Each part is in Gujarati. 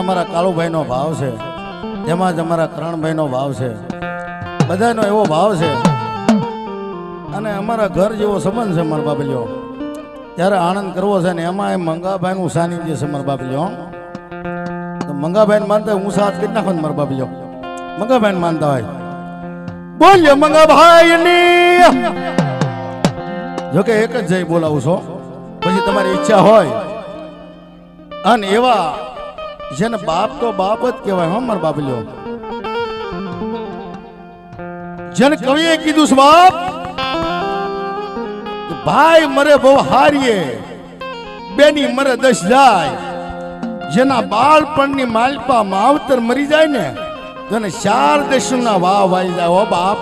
અમારા કાળુભાઈનો ભાવ છે. એમાં જ અમારા ત્રણભાઈનો ભાવ છે. બધાનો એવો ભાવ છે. અને અમારા ઘર જેવો સંબંધ છે મારા બાબલીઓ ત્યારે આનંદ કરવો છે ને એમાં એ મંગાભાઈનું સાનિધ્ય છે મારા બાબલીઓ મંગાભાઈને માનતા હું સાથ કરી નાખો ને મારા બાબલીઓ મંગાભાઈને માનતા હોય. બોલ્યો મંગાભાઈની. જોકે એક જ જઈ બોલાવું છો. પછી તમારી ઈચ્છા હોય. અને એવા જેને બાપ તો બાપ જ કહેવાય, હો મારા બાબલ્યો જેને કવિએ કીધું છે, બાપ ભાઈ મરે બહુ હારીએ, બેની મરે દસ જાય. જેના બાળપણની માલપા માવતર મરી જાય ને તો ચાર દેશોના વાવ વાઈ જાય, હો બાપ.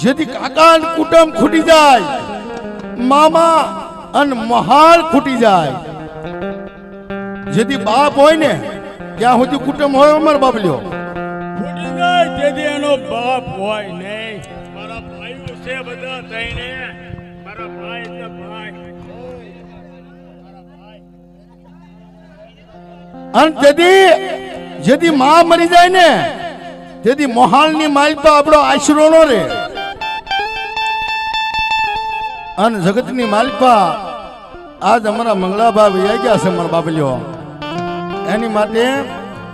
જેથી કાકા અને કુટુંબ ખૂટી જાય, મામા અને મહાલ ખૂટી જાય. જેથી બાપ હોય ને ત્યાં સુધી કુટુંબ હોય અમાર બાબલ્યો ફૂટી જાય તેથી એનો બાપ હોય નહીં. મારા ભાઈઓ છે બધા થઈને. મારા ભાઈ એટલે ભાઈ. અને તેથી જેથી માં મરી જાય ને તેથી મોહાલની માલિકા આપણો આશરો નો રે. અને જગતની માલપા આજ અમારા મંગળાભાઈ વૈયા ગયા છે મારા બાપલ્યો એની માટે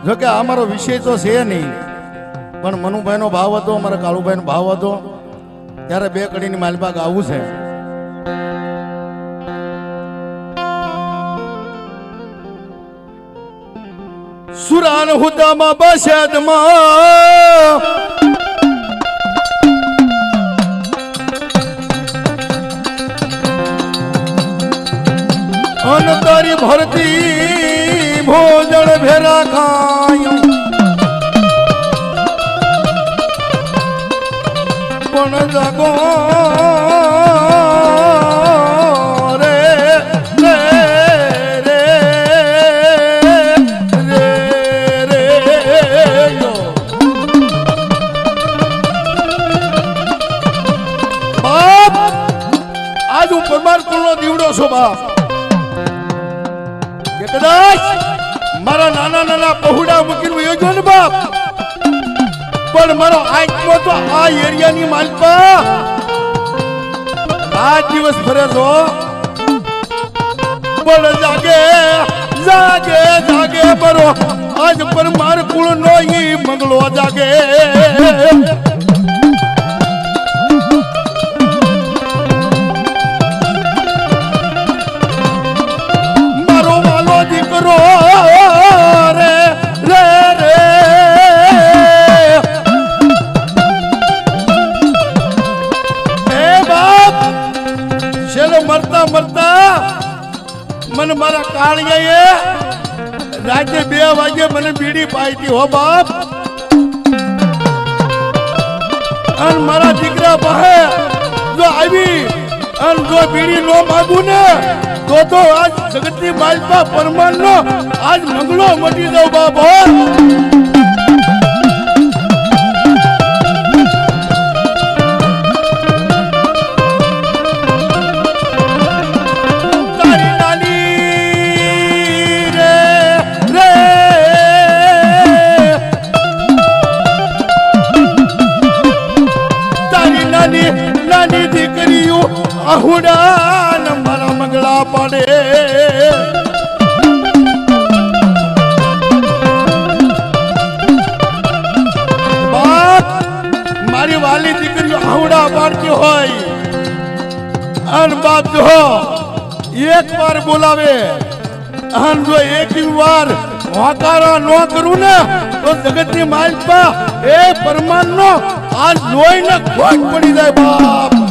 જો કે અમારો મારો વિષય તો છે નહીં. પણ મનુભાઈનો ભાવ હતો, અમારા કાળુભાઈનો ભાવ હતો. ત્યારે બે કડીની માલબાગ આવું છે. સુરાન હુદામાં બસદમાં અન તારી ભરતી ભોજન ભેરા ખાયું પણ જગો તો આ એરિયાની માલપા. રાત દિવસ ફરે છો. પણ જાગે જાગે જાગે, બરો. આજ પરમાર કુળ નો ઈ મંગલો જાગે. મરતા મરતા મને મારા કાળિયાએ રાતે બે વાગે મને બીડી પાઈતી હો બાપ. અને મારા દીકરા પાસે જો આવી અને જો બીડી નો માગું ને, તો તો આજ જગતની બાજપા પરમાન નો આજ મંગલો મટી દઉં બાપ હોય અન જો એક વાર બોલાવે. અન જો એક વાર હોકારો ન કરું ને, તો જગતની માલપા એ પરમાન નો આ લોહીને ખોટ પડી જાય બાપ.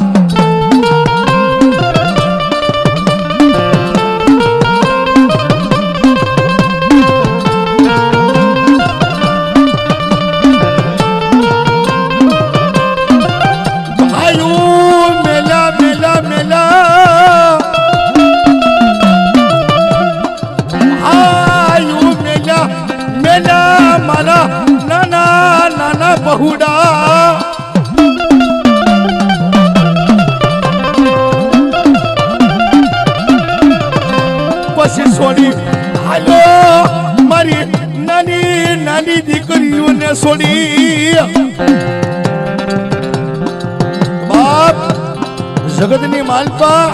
છોડી હાલો, મારી નાની નાની દીકરીઓને સોડી. બાપ, જગતની માલપા,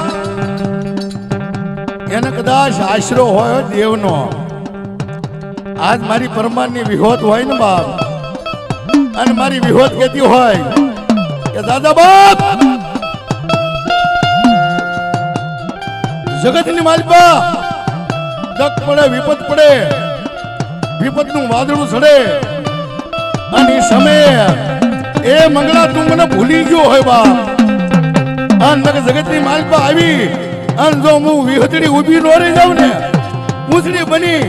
એને કદાચ આશરો હોય દેવનો. આજ મારી પરમાનની વિહોત હોય ને બાપ. અને મારી વિહોત કહેતી હોય કે, દાદા બાપ, જગતની માલપા દક પડે વિપત પડે. વિપતનું વાદળું સડે. અને સમયે એ મંગળા તું મને ભૂલી ગયો હોય બાપ. અને નક જગતની માલપા આવી. અને જો હું વિહતડી ઊભી નોરી જાઉં ને, પૂછડી બની,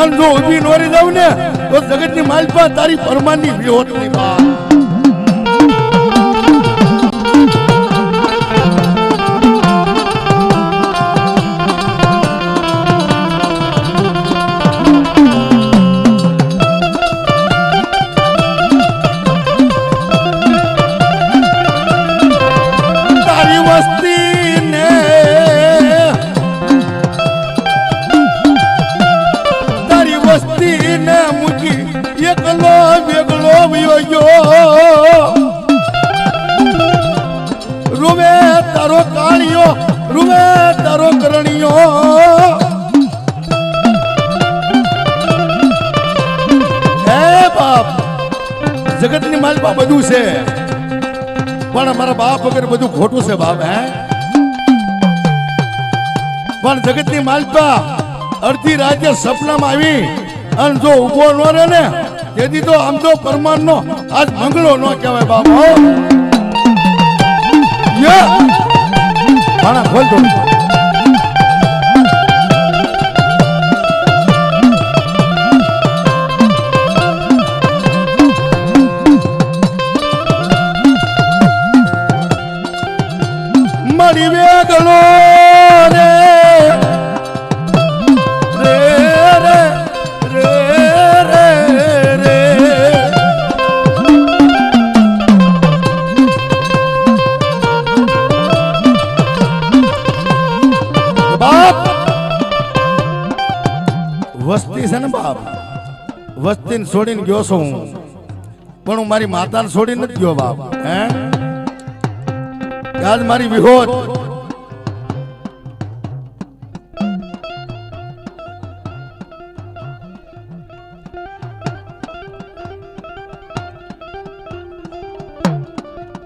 અને જો ઊભી નોરી જાઉં ને, તો જગતની માલપા તારી પરમાનની વિહોતની બાપ. તારી વસ્તીને મૂકી એકલો વેગળો વયો ગયો. રૂવે તારો કાળિયો, રૂવે તારો કરણિયો. હે બાપ, જગતની માલપા બધું છે. પણ મારા બાપ વગર બધું ખોટું છે બાપ, હે? પણ જગતની માલપા અડધી રાજ્ય સપનામાં આવી અને જો ઊભો ન રહે ને, તેથી તો આમ તો પરમાન નો આજ મંગળો ન કહેવાય હો. ભાણા ખોલ દો મારી વેગળો છોડીને ગયો છું. હું પણ હું મારી માતાને છોડીને નથી ગયો બાપ. હે? આજ મારી વિહોત.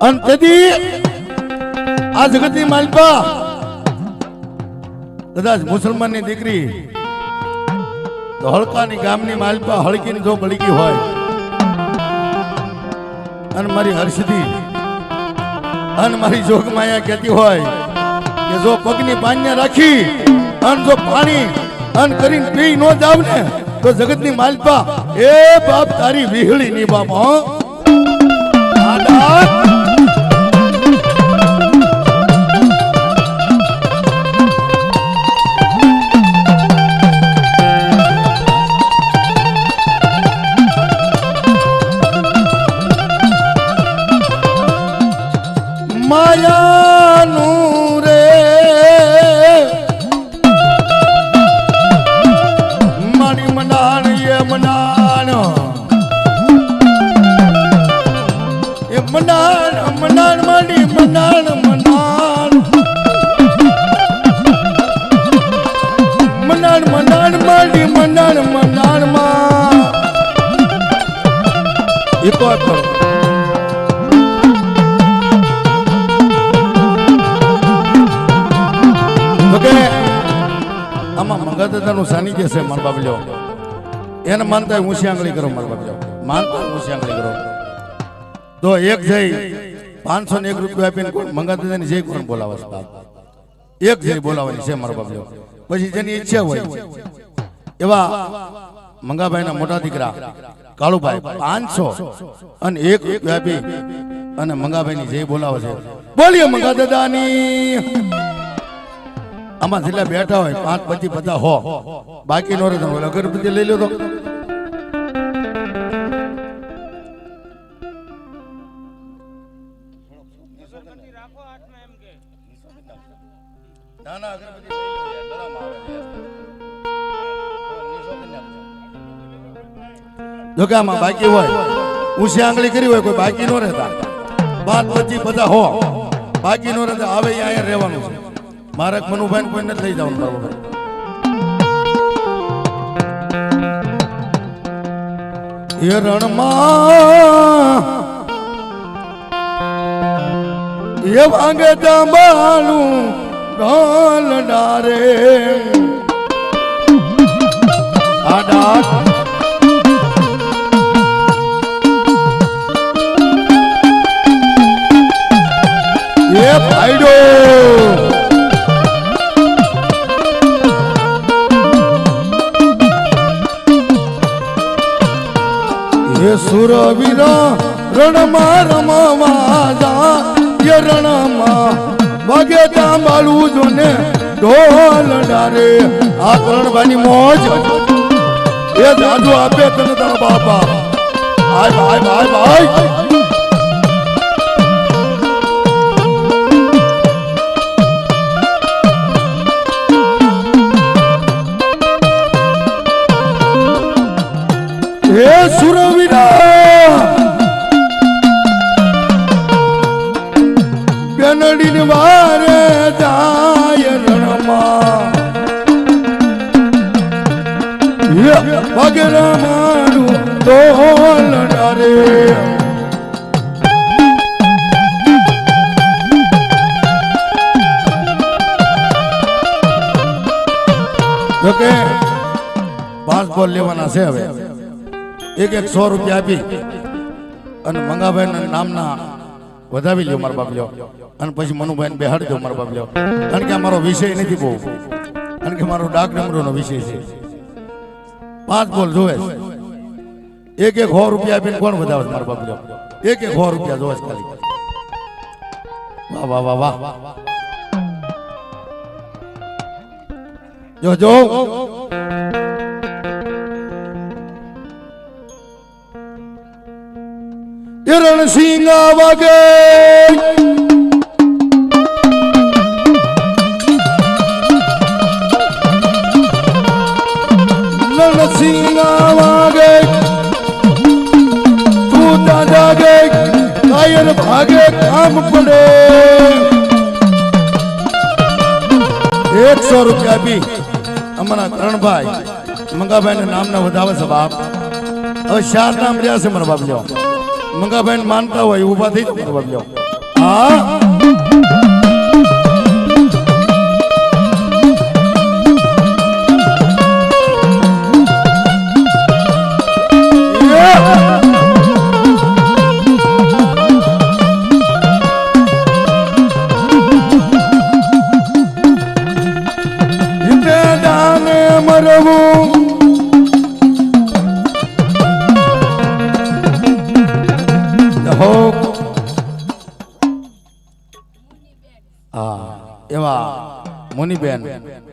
અને તેથી આ જગતની માલિકા કદાચ મુસલમાનની દીકરી તો હળકાની ગામની માલપા હળકીને જો બળગી હોય અને મારી હર્ષદી અને મારી જોગમાયા કહેતી હોય કે જો પગની પાન્ય રાખી અને જો પાણી અન કરીને પી ન જાવ ને, તો જગતની માલપા, એ બાપ તારી વિહળી ની બાપ, હો. મંગાદાદાનું સાનિધ્ય છે મારા બાબલ્યો એને માનતા ઊંચી આંગળી કરો મારા બાબલ્યો માનતા ઊંચી આંગળી કરો. તો એક જઈ પાંચસો ને એક રૂપિયા આપીને કોણ મંગાદાદાની જય કોણ બોલાવે છે એક જઈ બોલાવવાની છે મારા બાબલ્યો પછી જેની ઈચ્છા હોય, એવા મંગાભાઈના મોટા દીકરા કાળુભાઈ પાંચસો અને એક રૂપિયા આપી અને મંગાભાઈની જય બોલાવે છે, બોલીએ મંગાદાદાની. આમાં જેટલા બેઠા હોય, પાંચ પછી બધા હો. બાકી નો રહે તો અગરબત્તી લઈ લો તો. ના આવે આમાં બાકી હોય, ઊંચી આંગળી કરી હોય, કોઈ બાકી ન રહેતા. બાદ પછી બધા હો. બાકી ન રહેતા, હવે અહીંયા રહેવાનું છે. મારે મનુભાઈ કોઈ નથી લઈ જવાનું બરોબર એ રણમાં એ વાગે તાંબાનું ઢોલ ડારે. આ ડાક એ ભાઈડો. એ સુરવીરા રણમાં રમવા જા. એ રણમાં વાગે તાંબાળું જોને ઢોલ ડારે આ કરણભાઈની મોજ. એ દાદુ આપે તને તારા બાપા. ભાઈ ભાઈ ભાઈ ભાઈ. વારે જાય રણમાં. બોલ લેવાના છે હવે. એક એક સો રૂપિયા આપી અને મંગાભાઈ નામના વધાવી લ્યો મારા બાપ લ્યો. અને પછી મનુભાઈને બેહાડી દો મારા બાપ લ્યો. કારણ કે મારો વિષય નથી બહુ. કારણ કે મારો ડાક ડમરોનો વિષય છે. પાંચ બોલ જોવે એક એક સો રૂપિયા આપીને કોણ વધાવે મારા બાપ લ્યો? એક એક સો રૂપિયા જોવે ખાલી. વાહ વાહ વાહ વાહ. જો જો. રણસિંહ વાગે રણસિંહ વાગે તું દાદા ગે કાયર ભાગે કામ પડે એકસો રૂપિયા બી અમારા કરણભાઈ મંગાભાઈ નામના વધાવે છે બાપ હવે ચાર નામ રહ્યા છે મારા બાપ લ્યો મંગાભાઈ માનતા હોય ઉભાથી થઈ મારા હા?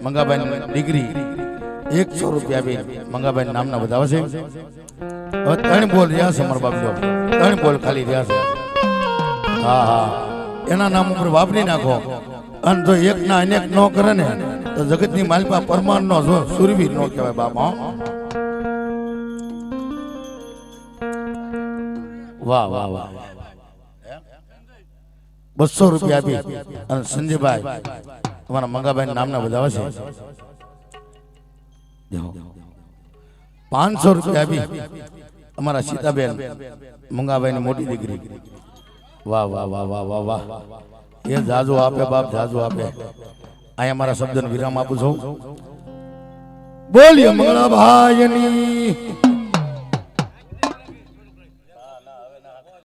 મંગાભાઈ ડિગ્રી એકસો રૂપિયા બી મંગાભાઈ નામના બધા હવે ત્રણ બોલ રહ્યા છે મારા બાપજો. ત્રણ બોલ ખાલી રહ્યા છે. હા હા. એના નામ ઉપર વાપરી નાખો. અને જો એક ના અનેક ન કરે ને, તો જગતની માલિકા પરમાન નો જો સુરવીર નો કહેવાય બાપા. વાહ વાહ વાહ. બસો રૂપિયા આપી. અને સંજયભાઈ અમારા મંગાભાઈ નામના બધા છે પાંચસો રૂપિયા આપી અમારા સીતાબેન મંગાભાઈ ની મોટી દીકરી. વાહ વાહ વાહ વાહ વાહ વાહ. એ જાજુ આપે બાપ જાજુ આપે. અહીંયા મારા શબ્દને વિરામ આપું છું. બોલીએ મંગળાભાઈની.